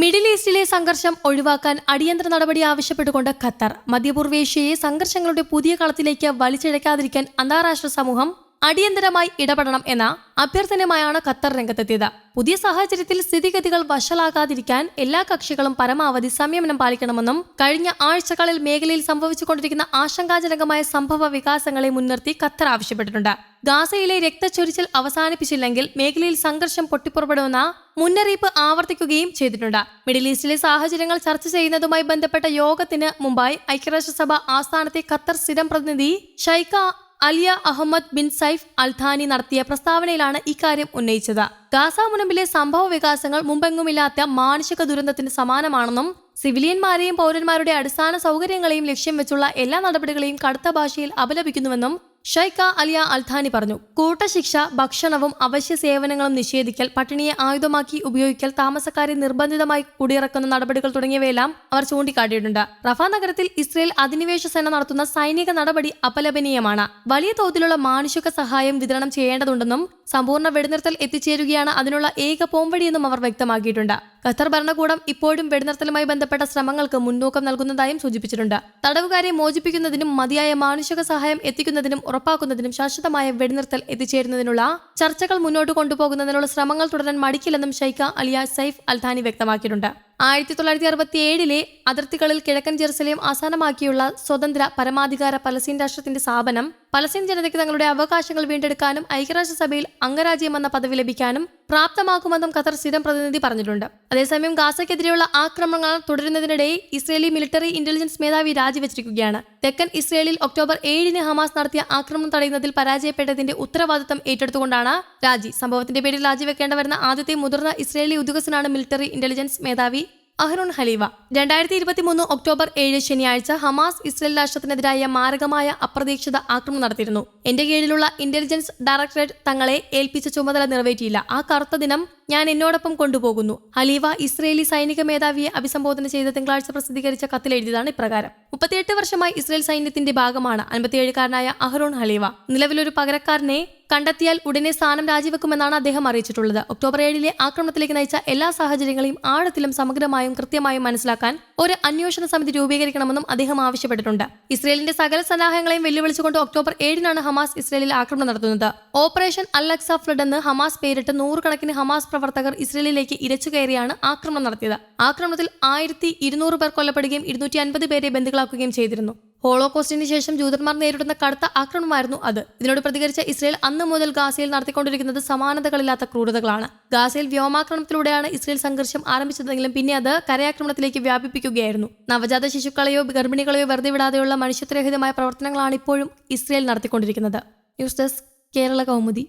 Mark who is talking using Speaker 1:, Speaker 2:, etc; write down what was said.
Speaker 1: Middle ഈസ്റ്റിലെ സംഘർഷം ഒഴിവാക്കാൻ അടിയന്തര നടപടി ആവശ്യപ്പെട്ടുകൊണ്ട് ഖത്തർ. മധ്യപൂർവേഷ്യയെ സംഘർഷങ്ങളുടെ പുതിയ കളത്തിലേക്ക് വലിച്ചിഴക്കാതിരിക്കാൻ അന്താരാഷ്ട്ര സമൂഹം അടിയന്തരമായി ഇടപെടണം എന്ന അഭ്യർത്ഥനയുമായാണ് ഖത്തർ രംഗത്തെത്തിയത്. പുതിയ സാഹചര്യത്തിൽ സ്ഥിതിഗതികൾ വഷളാകാതിരിക്കാൻ എല്ലാ കക്ഷികളും പരമാവധി സംയമനം പാലിക്കണമെന്നും കഴിഞ്ഞ ആഴ്ചകളിൽ മേഖലയിൽ സംഭവിച്ചുകൊണ്ടിരിക്കുന്ന ആശങ്കാജനകമായ സംഭവ വികാസങ്ങളെ മുൻനിർത്തി ഖത്തർ ആവശ്യപ്പെട്ടിട്ടുണ്ട്. ഗാസയിലെ രക്തച്ചൊരിച്ചിൽ അവസാനിപ്പിച്ചില്ലെങ്കിൽ മേഖലയിൽ സംഘർഷം പൊട്ടിപ്പുറപ്പെടുമെന്ന മുന്നറിയിപ്പ് ആവർത്തിക്കുകയും ചെയ്തിട്ടുണ്ട്. മിഡിൽ ഈസ്റ്റിലെ സാഹചര്യങ്ങൾ ചർച്ച ചെയ്യുന്നതുമായി ബന്ധപ്പെട്ട യോഗത്തിന് മുമ്പായി ഐക്യരാഷ്ട്രസഭ ആസ്ഥാനത്തെ ഖത്തർ സ്ഥിരം പ്രതിനിധി Sheikha Alya Ahmed bin Saif Al Thani നടത്തിയ പ്രസ്താവനയിലാണ് ഇക്കാര്യം ഉന്നയിച്ചത്. ഗാസ മുനമ്പിലെ സംഭവ വികാസങ്ങൾ മുമ്പെങ്ങുമില്ലാത്ത മാനുഷിക ദുരന്തത്തിന് സമാനമാണെന്നും സിവിലിയന്മാരെയും പൗരന്മാരുടെ അടിസ്ഥാന സൗകര്യങ്ങളെയും ലക്ഷ്യം വെച്ചുള്ള എല്ലാ നടപടികളെയും കടുത്ത ഭാഷയിൽ അപലപിക്കുന്നുവെന്നും ഷൈഖ അലിയ അൽഥാനി പറഞ്ഞു കൂട്ടശിക്ഷ ഭക്ഷണവും അവശ്യ സേവനങ്ങളും നിഷേധിക്കൽ പട്ടിണിയെ ആയുധമാക്കി ഉപയോഗിക്കൽ താമസക്കാരെ നിർബന്ധിതമായി കുടിയിറക്കുന്ന നടപടികൾ തുടങ്ങിയവയെല്ലാം അവർ ചൂണ്ടിക്കാട്ടിയിട്ടുണ്ട്. റഫ നഗരത്തിൽ ഇസ്രയേൽ അധിനിവേശ സേന നടത്തുന്ന സൈനിക നടപടി അപലപനീയമാണ്. വലിയ തോതിലുള്ള മാനുഷിക സഹായം വിതരണം ചെയ്യേണ്ടതുണ്ടെന്നും സമ്പൂർണ വെടിനിർത്തൽ എത്തിച്ചേരുകയാണ് അതിനുള്ള ഏക പോംവഴിയെന്നും അവർ വ്യക്തമാക്കിയിട്ടുണ്ട്. ഖത്തർ ഭരണകൂടം ഇപ്പോഴും വെടിനിർത്തലുമായി ബന്ധപ്പെട്ട ശ്രമങ്ങൾക്ക് മുൻതൂക്കം നൽകുന്നതായും സൂചിപ്പിച്ചിട്ടുണ്ട്. തടവുകാരെ മോചിപ്പിക്കുന്നതിനും മതിയായ മാനുഷിക സഹായം എത്തിക്കുന്നതിനും ഉറപ്പാക്കുന്നതിനും ശാശ്വതമായ വെടിനിർത്തൽ എത്തിച്ചേരുന്നതിനുള്ള ചർച്ചകൾ മുന്നോട്ട് കൊണ്ടുപോകുന്നതിനുള്ള ശ്രമങ്ങൾ തുടരാൻ മടിക്കില്ലെന്നും ഷൈഖ അലിയ സൈഫ് അൽഥാനി വ്യക്തമാക്കിയിട്ടുണ്ട്. ആയിരത്തി തൊള്ളായിരത്തി അറുപത്തി ഏഴിലെ അതിർത്തികളിൽ കിഴക്കൻ ജെറുസലേം ആസ്ഥാനമാക്കിയുള്ള സ്വതന്ത്ര പരമാധികാര പലസ്തീൻ രാഷ്ട്രത്തിന്റെ സ്ഥാപനം പലസ്തീൻ ജനതയ്ക്ക് തങ്ങളുടെ അവകാശങ്ങൾ വീണ്ടെടുക്കാനും ഐക്യരാഷ്ട്രസഭയിൽ അംഗരാജ്യമെന്ന പദവി ലഭിക്കാനും പ്രാപ്തമാക്കുമെന്നും ഖത്തർ സ്ഥിരം പ്രതിനിധി പറഞ്ഞിട്ടുണ്ട്. അതേസമയം ഗാസയ്ക്കെതിരെയുള്ള ആക്രമണങ്ങൾ തുടരുന്നതിനിടെ ഇസ്രയേലി മിലിറ്ററി ഇന്റലിജൻസ് മേധാവി രാജിവെച്ചിരിക്കുകയാണ്. തെക്കൻ ഇസ്രയേലിൽ ഒക്ടോബർ ഏഴിന് ഹമാസ് നടത്തിയ ആക്രമണം തടയുന്നതിൽ പരാജയപ്പെട്ടതിന്റെ ഉത്തരവാദിത്തം ഏറ്റെടുത്തുകൊണ്ടാണ് രാജി. സംഭവത്തിന്റെ പേരിൽ രാജിവെക്കേണ്ടി വരുന്ന ആദ്യത്തെ മുതിർന്ന ഇസ്രയേലി ഉദ്യോഗസ്ഥനാണ് മിലിറ്ററി ഇന്റലിജൻസ് മേധാവി അഹ്റുൺ ഹലീവ രണ്ടായിരത്തി ഇരുപത്തി മൂന്ന് ഒക്ടോബർ ഏഴ് ശനിയാഴ്ച ഹമാസ് ഇസ്രയേൽ രാഷ്ട്രത്തിനെതിരായ മാരകമായ അപ്രതീക്ഷിത ആക്രമണം നടത്തിയിരുന്നു. എന്റെ കീഴിലുള്ള ഇന്റലിജൻസ് ഡയറക്ടറേറ്റ് തങ്ങളെ ഏൽപ്പിച്ച ചുമതല നിറവേറ്റിയില്ല. ആ കറുത്ത ദിനം ഞാൻ എന്നോടൊപ്പം കൊണ്ടുപോകുന്നു. ഹലീവ ഇസ്രയേലി സൈനിക മേധാവിയെ അഭിസംബോധന ചെയ്ത തിങ്കളാഴ്ച പ്രസിദ്ധീകരിച്ച കത്തിലെഴുതിയതാണ് ഇപ്രകാരം. മുപ്പത്തിയെട്ട് വർഷമായി ഇസ്രയേൽ സൈന്യത്തിന്റെ ഭാഗമാണ് അൻപത്തിയേഴുകാരനായ അഹ്റോൺ ഹലീവ. നിലവിലൊരു പകരക്കാരനെ കണ്ടെത്തിയാൽ ഉടനെ സ്ഥാനം രാജിവെക്കുമെന്നാണ് അദ്ദേഹം അറിയിച്ചിട്ടുള്ളത്. ഒക്ടോബർ ഏഴിലെ ആക്രമണത്തിലേക്ക് നയിച്ച എല്ലാ സാഹചര്യങ്ങളെയും ആഴത്തിലും സമഗ്രമായും കൃത്യമായും മനസ്സിലാക്കാൻ ഒരു അന്വേഷണ സമിതി രൂപീകരിക്കണമെന്നും അദ്ദേഹം ആവശ്യപ്പെട്ടിട്ടുണ്ട്. ഇസ്രയേലിന്റെ സകല സന്നാഹങ്ങളെയും വെല്ലുവിളിച്ചുകൊണ്ട് ഒക്ടോബർ ഏഴിനാണ് ഹമാസ് ഇസ്രയേലിൽ ആക്രമണം നടത്തുന്നത്. ഓപ്പറേഷൻ അലക്സ ഫ്ലഡ് എന്ന് ഹമാസ് പേരിട്ട് നൂറുകണക്കിന് ഹമാസ് പ്രവർത്തകർ ഇസ്രയേലിലേക്ക് ഇരച്ചു കയറിയാണ് ആക്രമണം നടത്തിയത്. ആക്രമണത്തിൽ ആയിരത്തി ഇരുന്നൂറ് പേർ കൊല്ലപ്പെടുകയും ഇരുന്നൂറ്റി അൻപത് പേരെ ബന്ധുക്കളാക്കുകയും ചെയ്തിരുന്നു. ഹോളോകോസ്റ്റിന് ശേഷം ജൂതന്മാർ നേരിടുന്ന കടുത്ത ആക്രമണമായിരുന്നു അത്. ഇതിനോട് പ്രതികരിച്ച ഇസ്രയേൽ അന്ന് മുതൽ ഗാസയിൽ നടത്തിക്കൊണ്ടിരിക്കുന്നത് സമാനതകളില്ലാത്ത ക്രൂരതകളാണ്. ഗാസയിൽ വ്യോമാക്രമണത്തിലൂടെയാണ് ഇസ്രയേൽ സംഘർഷം ആരംഭിച്ചതെങ്കിലും പിന്നെ അത് കരയാക്രമണത്തിലേക്ക് വ്യാപിപ്പിക്കുകയായിരുന്നു. നവജാത ശിശുക്കളെയോ ഗർഭിണികളെയോ വെറുതെ വിടാതെയുള്ള മനുഷ്യത്വരഹിതമായ പ്രവർത്തനങ്ങളാണ് ഇപ്പോഴും ഇസ്രയേൽ നടത്തിക്കൊണ്ടിരിക്കുന്നത്. News desk Kerala Kaumudi.